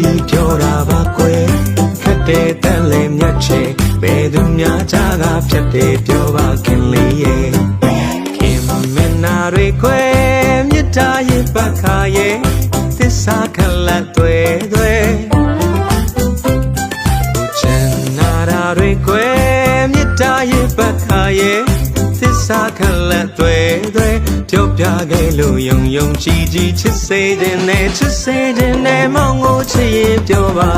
ကြီးပြောတာပါကွယ်ခက်တဲ့တန်လေမြတ်ချေဘယ်သူများကြားကဖြတ်တယ်ပြောပါခင်လေးရဲ့ခင်မင်းနာတွေခွဲမြတ်တာရဲ့ပတ်ခါရဲ့သစ္စာခလတ်တွေတွေချင်နာရာတွေကိုမြတ်တာရဲ့ပတ်ခါရဲ့ သစ္စာခလတ်တွေတွေပြောပြခဲ့လို့ယုံယုံကြည်ကြည်ချစ်စေတဲ့နဲ့ချစ်စေတဲ့နဲ့မောင်ကိုချစ်ရင်ပြောပါ